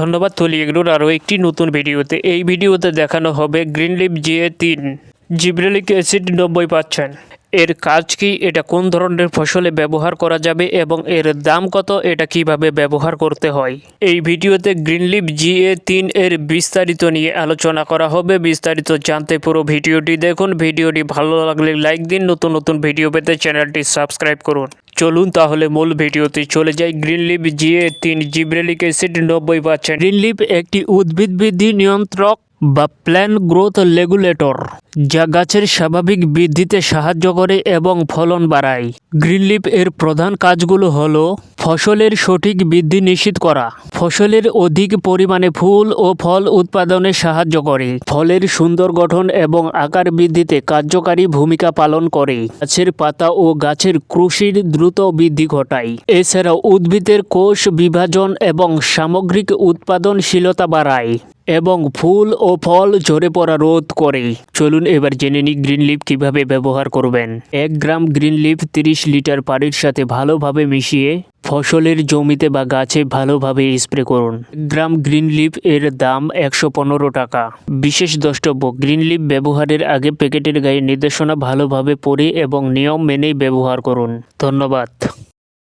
ধন্যবাদ থলি এগুলোর আরও একটি নতুন ভিডিওতে। এই ভিডিওতে দেখানো হবে গ্রিন লিপ জিএ তিন, জিব্রেলিক অ্যাসিড নব্বই পাচ্ছেন এর কাজ কি? এটা কোন ধরনের ফসলে ব্যবহার করা যাবে এবং এর দাম কত? এটা কীভাবে ব্যবহার করতে হয়? এই ভিডিওতে গ্রিনলিপ জিএ তিন এর বিস্তারিত নিয়ে আলোচনা করা হবে। বিস্তারিত জানতে পুরো ভিডিওটি দেখুন। ভিডিওটি ভালো লাগলে লাইক দিন। নতুন নতুন ভিডিও পেতে চ্যানেলটি সাবস্ক্রাইব করুন। চলুন তাহলে মূল ভিডিওতে চলে যাই। গ্রিনলিপ জিএ তিন জিব্রেলিক অ্যাসিড নব্বই পাচ্ছেন গ্রিনলিপ একটি উদ্ভিদ বৃদ্ধি নিয়ন্ত্রক। বা প্ল্যান গ্রোথ রেগুলেটর যা গাছের স্বাভাবিক বৃদ্ধিতে সাহায্য করে এবং ফলন বাড়ায়। গ্রিনলিপ এর প্রধান কাজগুলো হল ফসলের সঠিক বৃদ্ধি নিশ্চিত করা। ফসলের অধিক পরিমাণে ফুল ও ফল উৎপাদনে সাহায্য করে। ফলের সুন্দর গঠন এবং আকার বৃদ্ধিতে কার্যকারী ভূমিকা পালন করে। গাছের পাতা ও গাছের কৃষির দ্রুত বৃদ্ধি ঘটায়। এছাড়াও উদ্ভিদের কোষ বিভাজন এবং সামগ্রিক উৎপাদনশীলতা বাড়ায়। এবং ফুল ও ফল ঝরে পড়া রোধ করে। চলুন এবার জেনে নিই গ্রিন লিফ কীভাবে ব্যবহার করবেন। এক গ্রাম গ্রিন লিফ তিরিশ লিটার পানির সাথে ভালোভাবে মিশিয়ে ফসলের জমিতে বা গাছে ভালোভাবে স্প্রে করুন। গ্রাম গ্রিন লিফ এর দাম একশো পনেরো টাকা। বিশেষ দ্রষ্টব্য, গ্রিন লিফ ব্যবহারের আগে প্যাকেটের গায়ে নির্দেশনা ভালোভাবে পড়ে এবং নিয়ম মেনেই ব্যবহার করুন। ধন্যবাদ।